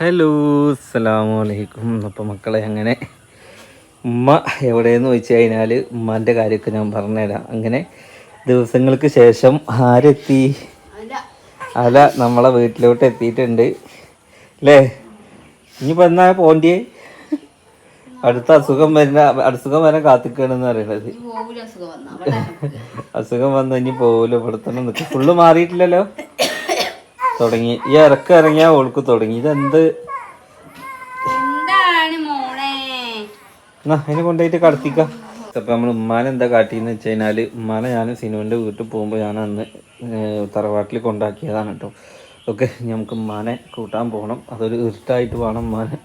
Hello അസ്സലാമു അലൈക്കും അപ്പം മക്കളെ അങ്ങനെ ഉമ്മ എവിടെയെന്ന് വെച്ച് കഴിഞ്ഞാൽ ഉമ്മാന്റെ കാര്യമൊക്കെ ഞാൻ പറഞ്ഞുതരാം. അങ്ങനെ ദിവസങ്ങൾക്ക് ശേഷം ആരെത്തി? അല നമ്മളെ വീട്ടിലോട്ട് എത്തിയിട്ടുണ്ട്. അല്ലേ ഇനിയിപ്പോൾ എന്നാ പോണ്ടിയേ? അടുത്ത അസുഖം വരുന്ന അസുഖം വരാൻ കാത്തിക്കണെന്ന് പറയണത്. പോകൂല അസുഖം വന്നാ. ഇനി പോവില്ല ഇവിടെ തന്നെ നിൽക്കും ഫുള്ള് മാറിയിട്ടില്ലല്ലോ? തുടങ്ങി. ഈ ഇറക്കം ഇറങ്ങിയാ ഓൾക്ക് തുടങ്ങി. ഇതെന്ത്? അതിനെ കൊണ്ടുപോയിട്ട് കടത്തിക്കാം. അപ്പൊ നമ്മൾ ഉമ്മാനെ എന്താ കാട്ടിയെന്ന് വെച്ച് കഴിഞ്ഞാൽ ഉമ്മാനെ ഞാൻ സിനുവിന്റെ വീട്ടിൽ പോകുമ്പോൾ ഞാൻ അന്ന് തറവാട്ടിൽ കൊണ്ടാക്കിയതാണ് കേട്ടോ. ഓക്കെ നമുക്ക് ഉമ്മാനെ കൂട്ടാൻ പോകണം അതൊരു ഇരുട്ടായിട്ട് വേണം ഉമ്മാനെ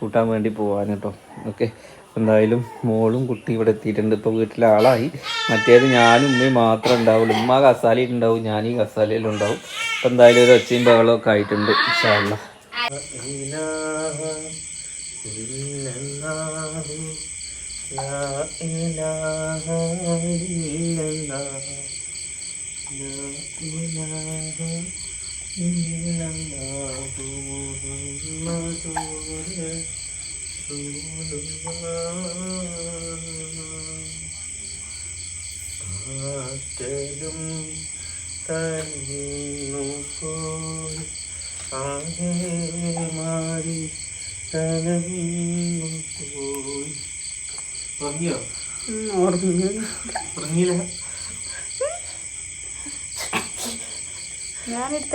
കൂട്ടാൻ വേണ്ടി പോകാൻ കേട്ടോ. ഓക്കെ എന്തായാലും മോളും കുട്ടി ഇവിടെ എത്തിയിട്ടുണ്ട് ഇപ്പോൾ വീട്ടിലെ ആളായി മറ്റേത് ഞാനും ഉമ്മയും മാത്രമേ ഉണ്ടാവുള്ളൂ ഉമ്മ കസാലയിൽ ഞാൻ ഈ കസാലയിലും ഉണ്ടാവും അപ്പം എന്തായാലും ഒരു ഒച്ചയും ഒക്കെ ആയിട്ടുണ്ട് ഇൻഷാല്ലാ കാറ്റലും തന്നു പോയി ആകെ മാറി തലന്നു പോയി ഉറങ്ങിയോ ഉറങ്ങിയില്ല ഞാനെടുത്ത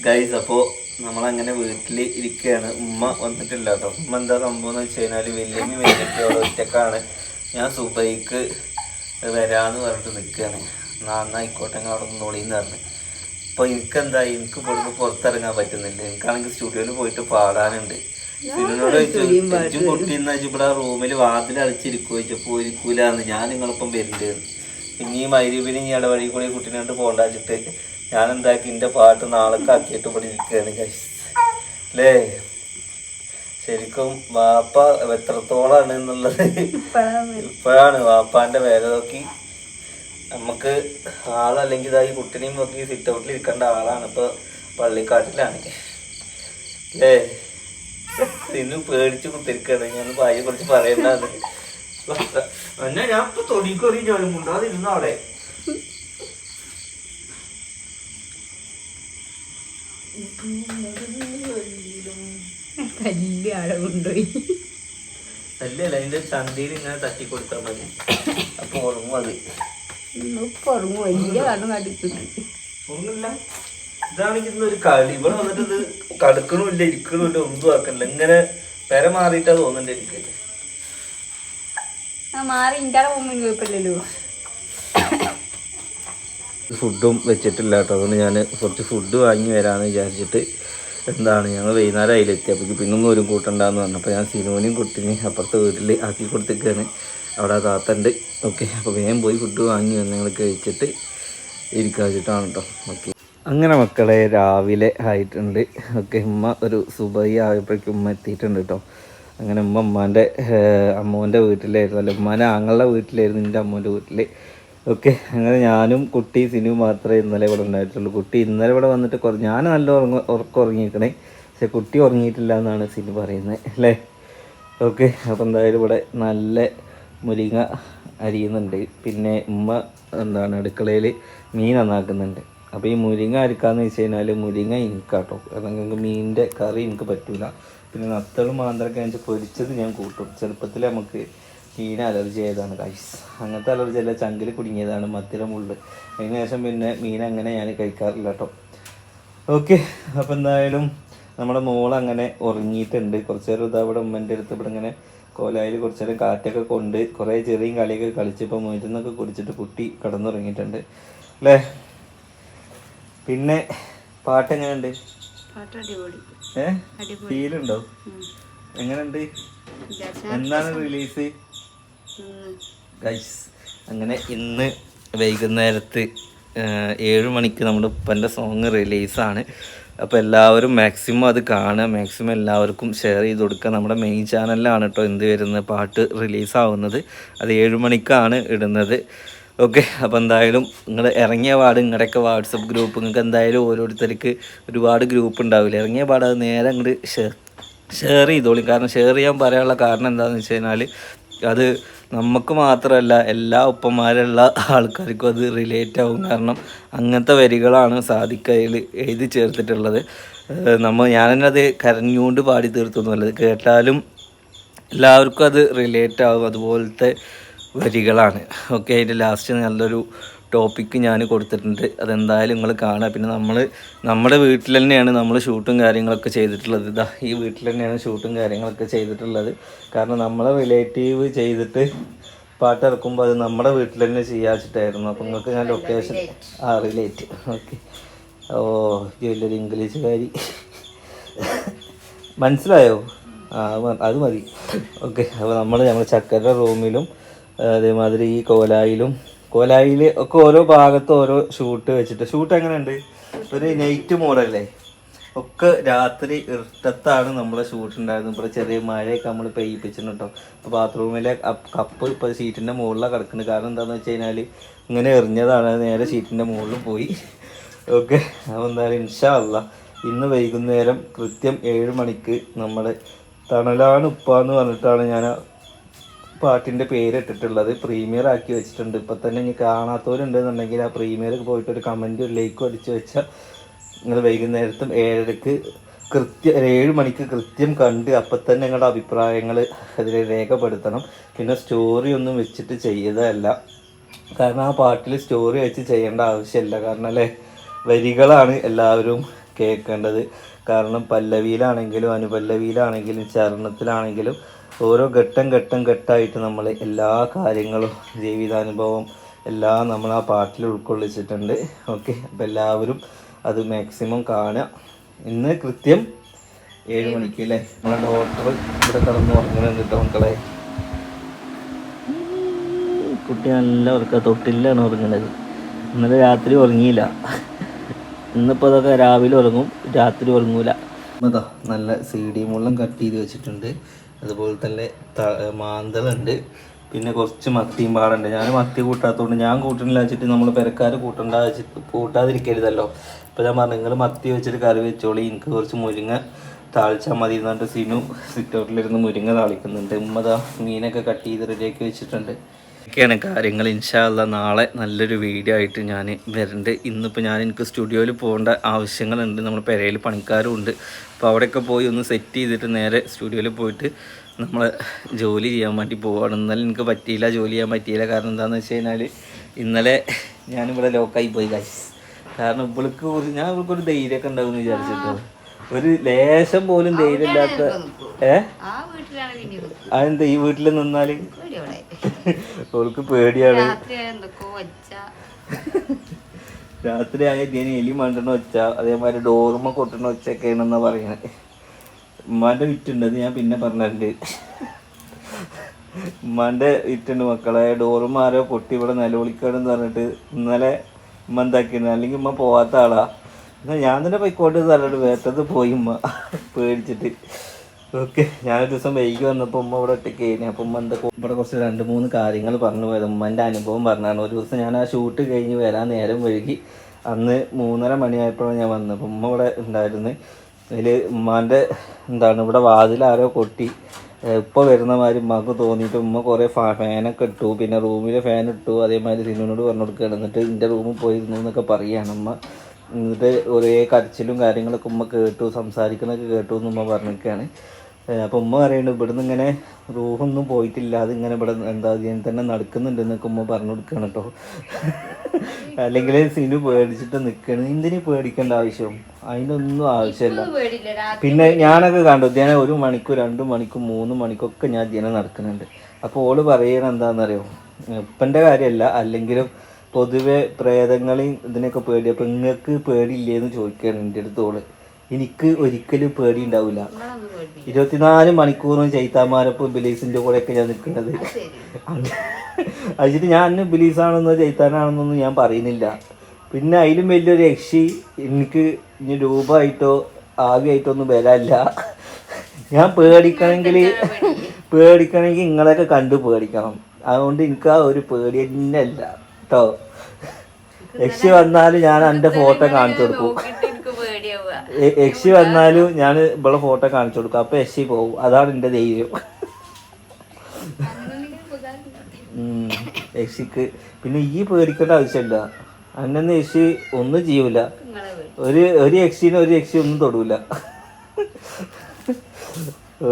ഗൈസ് അപ്പോൾ നമ്മളങ്ങനെ വീട്ടിൽ ഇരിക്കുകയാണ്. ഉമ്മ വന്നിട്ടില്ല കേട്ടോ. ഉമ്മ എന്താ സംഭവം എന്ന് വെച്ച് കഴിഞ്ഞാൽ വലിയ വല്യമ്മ ഒറ്റക്കാണ്. ഞാൻ സുബൈക്ക് വരാന്ന് പറഞ്ഞിട്ട് നിൽക്കുകയാണ്. നാന്ന എന്നായിക്കോട്ടെ ഞങ്ങൾ അവിടെ നിന്നോളിന്ന് പറഞ്ഞു. അപ്പോൾ എനിക്കെന്താ എനിക്ക് ഇവിടുന്ന് പുറത്തിറങ്ങാൻ പറ്റുന്നില്ല. എനിക്കാണെങ്കിൽ സ്റ്റുഡിയോയിൽ പോയിട്ട് പാടാനുണ്ട്. പിന്നോട് ചോദിച്ചു കുട്ടിന്ന് ഇവിടെ റൂമിൽ വാതിൽ അടച്ചിരിക്കുമോ ചോദിച്ചപ്പോൾ ഇരിക്കൂലെന്ന് ഞാൻ നിങ്ങളൊപ്പം വരുന്നുണ്ട് പിന്നെ ഈ മൈരൂപിന് ഇനി ഇടവഴി കൂടി പോകണ്ട പോണ്ടാച്ചിട്ട് ഞാൻ എന്താക്കി എന്റെ പാട്ട് നാളൊക്കെ ആക്കിയിട്ട് ഇവിടെ ഇരിക്കുകയാണ് guys. അല്ലേ ശരിക്കും വാപ്പ എത്രത്തോളാണ് എന്നുള്ളത് ഇപ്പോഴാണ്. വാപ്പാന്റെ വേല നോക്കി. നമുക്ക് ആളല്ലെങ്കിൽ ഇതായി കുട്ടിനെയും നോക്കി സിറ്റ് ഔട്ടിൽ ഇരിക്കേണ്ട ആളാണ്. ഇപ്പൊ പള്ളിക്കാട്ടിലാണ്. അല്ലേ ഇന്ന് പേടിച്ച് കുത്തിരിക്കാണ്. ഞാൻ ഭാര്യയെ കുറിച്ച് പറയണ്ടാന്ന്. എന്നാ ഞാൻ ഇപ്പൊ തൊടിക്കൊറി ഞാനും മുണ്ടാതിരുന്ന അവിടെ. വലിയ ആളെ കൊണ്ടുപോയി അല്ലേ അതിന്റെ ചന്തയിൽ ഇങ്ങനെ തട്ടി കൊടുത്താൽ മതി. അപ്പൊ ഉറങ്ങും അത്. ഉറങ്ങും. വലിയ കണ്ണു കാട്ടിക്കിട്ടി ഒന്നുമില്ല. ഇതാണെങ്കിൽ ഒരു കളി. ഇവിടെ വന്നിട്ട് ഇത് കടുക്കണമില്ല ഇരിക്കണമില്ല ഒന്നും ആക്കണില്ല. ഇങ്ങനെ പെര മാറിയിട്ടാ തോന്നുന്നുണ്ട് എനിക്ക്. മാറി ഇന്റെ പോകുമ്പോൾ കുഴപ്പമില്ലല്ലോ ഫുഡും വെച്ചിട്ടില്ല കേട്ടോ. അതുകൊണ്ട് ഞാൻ കുറച്ച് ഫുഡ് വാങ്ങി വരാമെന്ന് വിചാരിച്ചിട്ട് എന്താണ് ഞങ്ങൾ വൈകുന്നേരം അതിലെത്തിയപ്പോഴേക്ക് പിന്നൊന്നും ഒരു കൂട്ടണ്ടെന്ന് പറഞ്ഞപ്പോൾ ഞാൻ സിനോനെയും കുട്ടിനെയും അപ്പുറത്തെ വീട്ടിൽ ആക്കി കൊടുത്തേക്കാണ്. അവിടെ താത്തണ്ട്. ഓക്കെ അപ്പോൾ വേഗം പോയി ഫുഡ് വാങ്ങി വന്ന് ഞങ്ങൾ കഴിച്ചിട്ട് ഇരിക്കാൻ വെച്ചിട്ടാണ് കേട്ടോ. ഓക്കെ. അങ്ങനെ മക്കളെ രാവിലെ ആയിട്ടുണ്ട്. ഓക്കെ ഉമ്മ ഒരു സുബൈ ആയപ്പോഴേക്കും ഉമ്മ എത്തിയിട്ടുണ്ട് കേട്ടോ. അങ്ങനെ ഉമ്മ ഉമ്മാന്റെ അമ്മൂന്റെ വീട്ടിലായിരുന്നു. അല്ല ഉമ്മാന്റെ ആങ്ങളുടെ വീട്ടിലായിരുന്നു എന്റെ അമ്മൂന്റെ വീട്ടിൽ ഓക്കെ അങ്ങനെ ഞാനും കുട്ടി സിനു മാത്രമേ ഇന്നലെ ഇവിടെ ഉണ്ടായിട്ടുള്ളൂ. കുട്ടി ഇന്നലെ ഇവിടെ വന്നിട്ട് കുറ ഞാൻ നല്ല ഉറങ്ങ ഉറക്കം ഉറങ്ങിയിരിക്കണേ പക്ഷെ കുട്ടി ഉറങ്ങിയിട്ടില്ല എന്നാണ് സിനു പറയുന്നത് അല്ലേ? ഓക്കെ അപ്പോൾ എന്തായാലും ഇവിടെ നല്ല മുരിങ്ങ അരിയുന്നുണ്ട്. പിന്നെ ഉമ്മ എന്താണ് അടുക്കളയിൽ മീൻ നന്നാക്കുന്നുണ്ട്. അപ്പോൾ ഈ മുരിങ്ങ അരിക്കാന്ന് വെച്ച് കഴിഞ്ഞാൽ മുരിങ്ങ എനിക്കാട്ടോ. കാരണം ഞങ്ങൾക്ക് മീനിന്റെ കറി എനിക്ക് പറ്റില്ല പിന്നെ നത്തളും മാന്തളൊക്കെ വെച്ചാൽ പൊരിച്ചത് ഞാൻ കൂട്ടും. ചെറുപ്പത്തിൽ നമുക്ക് മീൻ അലർജി ആയതാണ്. കൈസ് അങ്ങനത്തെ അലർജി അല്ല ചങ്കിൽ കുടുങ്ങിയതാണ് മത്തിര മുള്ള്. അതിന് ശേഷം പിന്നെ മീൻ അങ്ങനെ ഞാൻ കഴിക്കാറില്ല കേട്ടോ ഓക്കെ അപ്പം എന്തായാലും നമ്മുടെ മോൾ അങ്ങനെ ഉറങ്ങിയിട്ടുണ്ട്. കുറച്ച് നേരം ഇതാ ഇവിടെ ഉമ്മന്റെ അടുത്ത് ഇവിടെ ഇങ്ങനെ കോലായിൽ കുറച്ച് നേരം കാറ്റൊക്കെ കൊണ്ട് കുറേ ചെറിയും കളിയൊക്കെ കളിച്ചപ്പോൾ മരുന്നൊക്കെ കുടിച്ചിട്ട് കുട്ടി കിടന്നുറങ്ങിയിട്ടുണ്ട്. അല്ലേ? പിന്നെ പാട്ട് എങ്ങനെയുണ്ട് ഏ? ഫീലുണ്ടോ എങ്ങനെയുണ്ട് എന്നാണ് റിലീസ് ഗൈസ് അങ്ങനെ ഇന്ന് വൈകുന്നേരത്ത് ഏഴ് മണിക്ക് നമ്മുടെ ഉപ്പന്റെ സോങ് റിലീസാണ് അപ്പോൾ എല്ലാവരും മാക്സിമം അത് കാണുക മാക്സിമം എല്ലാവർക്കും ഷെയർ ചെയ്ത് കൊടുക്കുക. നമ്മുടെ മെയിൻ ചാനലിലാണ് കേട്ടോ എന്ത് വരുന്നത് പാട്ട് റിലീസാവുന്നത് അത് ഏഴ് മണിക്കാണ് ഇടുന്നത്. ഓക്കെ അപ്പോൾ എന്തായാലും നിങ്ങൾ ഇറങ്ങിയ പാട് നിങ്ങളുടെയൊക്കെ വാട്സപ്പ് ഗ്രൂപ്പ് നിങ്ങൾക്ക് എന്തായാലും ഓരോരുത്തർക്ക് ഒരുപാട് ഗ്രൂപ്പ് ഉണ്ടാവില്ല? ഇറങ്ങിയ പാട് അത് നേരെ അങ്ങോട്ട് ഷെയർ ഷെയർ ചെയ്തോളി. കാരണം ഷെയർ ചെയ്യാൻ പറയാനുള്ള കാരണം എന്താണെന്ന് വെച്ച് കഴിഞ്ഞാൽ അത് നമുക്ക് മാത്രമല്ല എല്ലാ ഒപ്പന്മാരുള്ള ആൾക്കാർക്കും അത് റിലേറ്റ് ആവും. കാരണം അങ്ങനത്തെ വരികളാണ് സാധിക്കയിൽ എഴുതി ചേർത്തിട്ടുള്ളത്. നമ്മൾ നമ്മ അത് കരഞ്ഞുകൊണ്ട് പാടി തീർത്തൊന്നുമല്ല കേട്ടാലും എല്ലാവർക്കും അത് റിലേറ്റ് ആവും. അതുപോലത്തെ വരികളാണ്. ഓക്കെ അതിന്റെ ലാസ്റ്റ് നല്ലൊരു ടോപ്പിക്ക് ഞാൻ കൊടുത്തിട്ടുണ്ട്. അതെന്തായാലും നിങ്ങൾ കാണുക. പിന്നെ നമ്മൾ നമ്മുടെ വീട്ടിൽ തന്നെയാണ് നമ്മൾ ഷൂട്ടും കാര്യങ്ങളൊക്കെ ചെയ്തിട്ടുള്ളത്. ഇതാ ഈ വീട്ടിൽ തന്നെയാണ് ഷൂട്ടും കാര്യങ്ങളൊക്കെ ചെയ്തിട്ടുള്ളത്. കാരണം നമ്മളെ റിലേറ്റീവ് ചെയ്തിട്ട് പാട്ട് ഇറക്കുമ്പോൾ അത് നമ്മുടെ വീട്ടിൽ തന്നെ ചെയ്യാച്ചിട്ടായിരുന്നു. അപ്പോൾ നിങ്ങൾക്ക് ഞാൻ ലൊക്കേഷൻ ആ റിലേറ്റ് ഓക്കെ. ഓ വലിയൊരു ഇംഗ്ലീഷുകാരി. മനസ്സിലായോ? ആ അത് മതി. ഓക്കെ അപ്പോൾ നമ്മൾ നമ്മൾ ചക്കര റൂമിലും അതേമാതിരി ഈ കോലായിലും കോലായിൽ ഒക്കെ ഓരോ ഭാഗത്ത് ഓരോ ഷൂട്ട് വെച്ചിട്ട്. ഷൂട്ട് എങ്ങനെയുണ്ട്? ഒരു നൈറ്റ് മോഡല്ലേ ഒക്കെ രാത്രി ഇഷ്ടത്താണ് നമ്മളെ ഷൂട്ട് ഉണ്ടായിരുന്നത്. ഇപ്പോൾ ചെറിയ മഴയൊക്കെ നമ്മൾ പെയ്യിപ്പിച്ചിട്ടുണ്ട് കേട്ടോ അപ്പോൾ ബാത്റൂമിലെ കപ്പ് ഇപ്പോൾ ഷീറ്റിന്റെ മുകളിലാണ് കിടക്കുന്നത്. കാരണം എന്താണെന്ന് വെച്ച് കഴിഞ്ഞാൽ ഇങ്ങനെ എറിഞ്ഞതാണ്. നേരെ ഷീറ്റിന്റെ മുകളിൽ പോയി. ഓക്കെ അപ്പോൾ എന്തായാലും ഇൻഷാ അല്ല ഇന്ന് വൈകുന്നേരം കൃത്യം ഏഴ് മണിക്ക് നമ്മൾ തണലാണ് ഉപ്പാന്ന് പറഞ്ഞിട്ടാണ് ഞാൻ പാട്ടിന്റെ പേരിട്ടിട്ടുള്ളത് പ്രീമിയർ ആക്കി വെച്ചിട്ടുണ്ട്. ഇപ്പം തന്നെ ഇനി കാണാത്തവരുണ്ടെന്നുണ്ടെങ്കിൽ ആ പ്രീമിയർ പോയിട്ട് ഒരു കമന്റ് ഒരു ലൈക്കും അടിച്ചു വെച്ചാൽ നിങ്ങൾ വൈകുന്നേരത്തും ഏഴരക്ക് കൃത്യം ഏഴ് മണിക്ക് കൃത്യം കണ്ട് അപ്പം തന്നെ നിങ്ങളുടെ അഭിപ്രായങ്ങൾ അതിൽ രേഖപ്പെടുത്തണം. പിന്നെ സ്റ്റോറി ഒന്നും വെച്ചിട്ട് ചെയ്തതല്ല. കാരണം ആ പാട്ടിൽ സ്റ്റോറി വെച്ച് ചെയ്യേണ്ട ആവശ്യമില്ല. കാരണം അല്ലേ? വരികളാണ് എല്ലാവരും കേൾക്കേണ്ടത്. കാരണം പല്ലവിയിലാണെങ്കിലും അനുപല്ലവിയിലാണെങ്കിലും ചരണത്തിലാണെങ്കിലും ഓരോ ഘട്ടം ഘട്ടം ഘട്ടമായിട്ട് നമ്മൾ എല്ലാ കാര്യങ്ങളും ജീവിതാനുഭവം എല്ലാം നമ്മൾ ആ പാട്ടിൽ ഉൾക്കൊള്ളിച്ചിട്ടുണ്ട്. ഓക്കെ അപ്പോൾ എല്ലാവരും അത് മാക്സിമം കാണുക. ഇന്ന് കൃത്യം ഏഴ് മണിക്ക് അല്ലേ? നമ്മുടെ ഡോക്ടർ ഇവിടെ കിടന്ന് ഉറങ്ങുന്നുണ്ട് കേട്ടോ മക്കളെ. കുട്ടി നല്ല ഉറക്ക തൊട്ടില്ലാണ് ഉറങ്ങുന്നത് ഇന്നലെ രാത്രി ഉറങ്ങിയില്ല. ഇന്നിപ്പോൾ അതൊക്കെ രാവിലെ ഉറങ്ങും രാത്രി ഉറങ്ങൂല അതാ നല്ല സി ഡി മുള്ളം കട്ട് ചെയ്ത് വെച്ചിട്ടുണ്ട്. അതുപോലെ തന്നെ മാന്തളുണ്ട്. പിന്നെ കുറച്ച് മത്തിയും പാടുണ്ട്. ഞാൻ മത്തി കൂട്ടാത്തതുകൊണ്ട് ഞാൻ കൂട്ടണില്ല വെച്ചിട്ട് നമ്മൾ പെരക്കാർ കൂട്ടണ്ട വെച്ചിട്ട് കൂട്ടാതിരിക്കരുതല്ലോ. അപ്പോൾ ഞാൻ പറഞ്ഞു നിങ്ങൾ മത്തി വെച്ചിട്ട് കറി വെച്ചോളി. എനിക്ക് കുറച്ച് മുരിങ്ങ താളിച്ചാൽ മതി. എന്നിട്ട് സിനു സിറ്റൗട്ടിലിരുന്ന് മുരിങ്ങ താളിക്കുന്നുണ്ട്. ഉമ്മതാ മീനൊക്കെ കട്ട് ചെയ്ത് റെഡിയാക്കി വെച്ചിട്ടുണ്ട്. ഒക്കെയാണ് കാര്യങ്ങൾ. ഇൻഷാല്ല നാളെ നല്ലൊരു വീഡിയോ ആയിട്ട് ഞാൻ വരുന്നുണ്ട്. ഇന്നിപ്പോൾ ഞാൻ എനിക്ക് സ്റ്റുഡിയോയിൽ പോകേണ്ട ആവശ്യങ്ങളുണ്ട്. നമ്മൾ പെരയിൽ പണിക്കാരും ഉണ്ട്. അപ്പോൾ അവിടെയൊക്കെ പോയി ഒന്ന് സെറ്റ് ചെയ്തിട്ട് നേരെ സ്റ്റുഡിയോയിൽ പോയിട്ട് നമ്മൾ ജോലി ചെയ്യാൻ വേണ്ടി പോവാണ്. ഇന്നലെ എനിക്ക് പറ്റിയില്ല ജോലി ചെയ്യാൻ പറ്റിയില്ല. കാരണം എന്താണെന്ന് വെച്ച് കഴിഞ്ഞാൽ ഇന്നലെ ഞാനിവിടെ ലോക്കായി പോയി കാശ് കാരണം ഇവൾക്ക് ഒരു ഞാൻ ഇവൾക്കൊരു ധൈര്യമൊക്കെ ഉണ്ടാവും എന്ന് വിചാരിച്ചിട്ടോ. ഒരു ലേശം പോലും ധൈര്യമില്ലാത്ത ഏ. അതെന്താ ഈ വീട്ടിൽ നിന്നാൽ ഇവിടെ. പേടിയാണ്. രാത്രി ആയ ഞാൻ എലി മണ്ടണ ഒച്ച അതേമാതിരി ഡോർമ കൊട്ടണ ഒച്ചയൊക്കെയാണെന്നാ പറയണത് ഉമ്മാന്റെ വിറ്റുണ്ട് അത് ഞാൻ പിന്നെ പറഞ്ഞിട്ടുണ്ട് ഉമ്മാന്റെ വിറ്റുണ്ട് മക്കളെ ഡോറുമ ആരോ പൊട്ടി ഇവിടെ നിലവിളിക്കണമെന്ന് പറഞ്ഞിട്ട് ഇന്നലെ ഉമ്മ എന്താക്കിയിരുന്നു അല്ലെങ്കിൽ ഉമ്മ പോവാത്ത ആളാ. എന്നാൽ ഞാൻ തന്നെ പോയിക്കോട്ട് തരണ്ട് വേട്ടത് പോയി ഉമ്മ. പേടിച്ചിട്ട്. ഓക്കെ ഞാനൊരു ദിവസം വൈകി വന്നപ്പോൾ ഉമ്മ ഇവിടെ ഒറ്റയ്ക്ക് കഴിഞ്ഞു അപ്പം ഉമ്മ എന്താ ഇവിടെ കുറച്ച് രണ്ട് മൂന്ന് കാര്യങ്ങൾ പറഞ്ഞു പോയത്. ഉമ്മന്റെ അനുഭവം പറഞ്ഞാണ് ഒരു ദിവസം ഞാൻ ആ ഷൂട്ട് കഴിഞ്ഞ് വരാൻ നേരം വൈകി അന്ന് മൂന്നര മണിയായപ്പോഴാണ് ഞാൻ വന്നത്. അപ്പം ഉമ്മ ഇവിടെ ഉണ്ടായിരുന്നു. അതിൽ ഉമ്മാന്റെ എന്താണ് ഇവിടെ വാതിൽ ആരോ കൊട്ടി. ഇപ്പോൾ വരുന്ന മാതിരി ഉമ്മക്ക് തോന്നിയിട്ട് ഉമ്മ കുറേ ഫാനൊക്കെ ഇട്ടു. പിന്നെ റൂമിൽ ഫാൻ ഇട്ടു. അതേമാതിരി സിനുവിനോട് പറഞ്ഞു കൊടുക്കുകയാണ് എന്നിട്ട് എന്റെ റൂമിൽ പോയിരുന്നു എന്നൊക്കെ പറയുകയാണ് ഉമ്മ. എന്നിട്ട് ഒരേ കരച്ചിലും കാര്യങ്ങളൊക്കെ ഉമ്മ കേട്ടു. സംസാരിക്കുന്നൊക്കെ കേട്ടു എന്ന് ഉമ്മ പറഞ്ഞിരിക്കുകയാണ്. അപ്പം ഉമ്മ പറയുന്നുണ്ട് ഇവിടുന്ന് ഇങ്ങനെ റൂഹൊന്നും പോയിട്ടില്ല അതിങ്ങനെ ഇവിടെ എന്താ ഞാൻ തന്നെ നടക്കുന്നുണ്ട് എന്നൊക്കെ ഉമ്മ പറഞ്ഞു കൊടുക്കണം കേട്ടോ അല്ലെങ്കിൽ സിനു പേടിച്ചിട്ട് നിൽക്കണം എന്തിനു പേടിക്കേണ്ട ആവശ്യം? അതിനൊന്നും ആവശ്യമില്ല പിന്നെ ഞാനൊക്കെ കണ്ടു ധ്യാനം ഒരു മണിക്കൂർ രണ്ട് മണിക്കൂർ മൂന്ന് മണിക്കൊക്കെ ഞാൻ ധ്യാനം നടക്കുന്നുണ്ട്. അപ്പോൾ ഓൾ പറയണ എന്താണെന്നറിയോ ഇപ്പന്റെ കാര്യമല്ല അല്ലെങ്കിലും പൊതുവെ പ്രേതങ്ങളെയും ഇതിനൊക്കെ പേടി. അപ്പം നിങ്ങൾക്ക് പേടിയില്ലേന്ന് ചോദിക്കുകയാണ് എന്റെ അടുത്ത് ഓൾ. എനിക്ക് ഒരിക്കലും പേടി ഉണ്ടാവില്ല. ഇരുപത്തിനാല് മണിക്കൂറും ചൈത്താമാരൊപ്പം ബിലീസിന്റെ കൂടെയൊക്കെ ഞാൻ നിൽക്കുന്നത്. അതിട്ട് ഞാൻ അന്ന് ബിലീസാണെന്നോ ചൈത്താനാണെന്നൊന്നും ഞാൻ പറയുന്നില്ല. പിന്നെ അതിലും വലിയൊരു രക്ഷി എനിക്ക് ഇനി രൂപമായിട്ടോ ആവിയായിട്ടോ ഒന്നും വരാനില്ല. ഞാൻ പേടിക്കണമെങ്കിൽ പേടിക്കണമെങ്കിൽ നിങ്ങളെയൊക്കെ കണ്ടു പേടിക്കണം. അതുകൊണ്ട് എനിക്ക് ആ ഒരു പേടി തന്നെ അല്ല കേട്ടോ യക്ഷി വന്നാൽ ഞാൻ എന്റെ ഫോട്ടോ കാണിച്ചു കൊടുക്കും. യക്ഷി വന്നാലും ഞാൻ ഇവിടെ ഫോട്ടോ കാണിച്ചു കൊടുക്കും. അപ്പൊ യക്ഷി പോകും അതാണ് എന്റെ ധൈര്യം. യക്ഷിക്ക് പിന്നെ ഈ പേടിക്കേണ്ട ആവശ്യമില്ല. അന്നന്ന് യക്ഷി ഒന്നും ചെയ്യൂല. ഒരു ഒരു യക്ഷിനെ ഒരു യക്ഷി ഒന്നും തൊടൂല.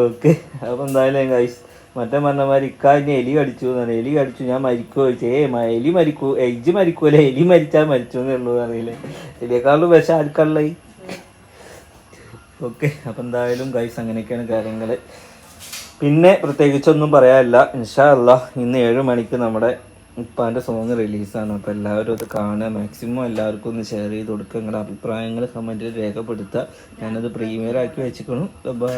ഓക്കെ. അപ്പൊ എന്തായാലും ഗൈസ് മറ്റേ പറഞ്ഞമാര് ഇക്കാലിന് എലി കടിച്ചു എന്നാണ് എലി കടിച്ചു ഞാൻ മരിക്കോ ചേ എലി മരിക്കൂ. എജ്ജ് മരിക്കൂല? എലി മരിച്ചാൽ മരിച്ചു എന്നേ എലിയെക്കാളും അറിയില്ലേ എലിയേക്കാളും വിഷം ആർക്കല്ലേ ഓക്കെ അപ്പം എന്തായാലും ഗൈസ് അങ്ങനെയൊക്കെയാണ് കാര്യങ്ങൾ പിന്നെ പ്രത്യേകിച്ചൊന്നും പറയാനില്ല. ഇൻഷാ അല്ല ഇന്ന് ഏഴ് മണിക്ക് നമ്മുടെ ഉപ്പാന്റെ സോങ് റിലീസാണ് അപ്പോൾ എല്ലാവരും അത് കാണുക. മാക്സിമം എല്ലാവർക്കും ഒന്ന് ഷെയർ ചെയ്ത് കൊടുക്കുക. നിങ്ങളുടെ അഭിപ്രായങ്ങൾ കമന്റിൽ രേഖപ്പെടുത്തുക. ഞാനത് പ്രീമിയർ ആക്കി വെച്ചിരിക്കണു ബൈ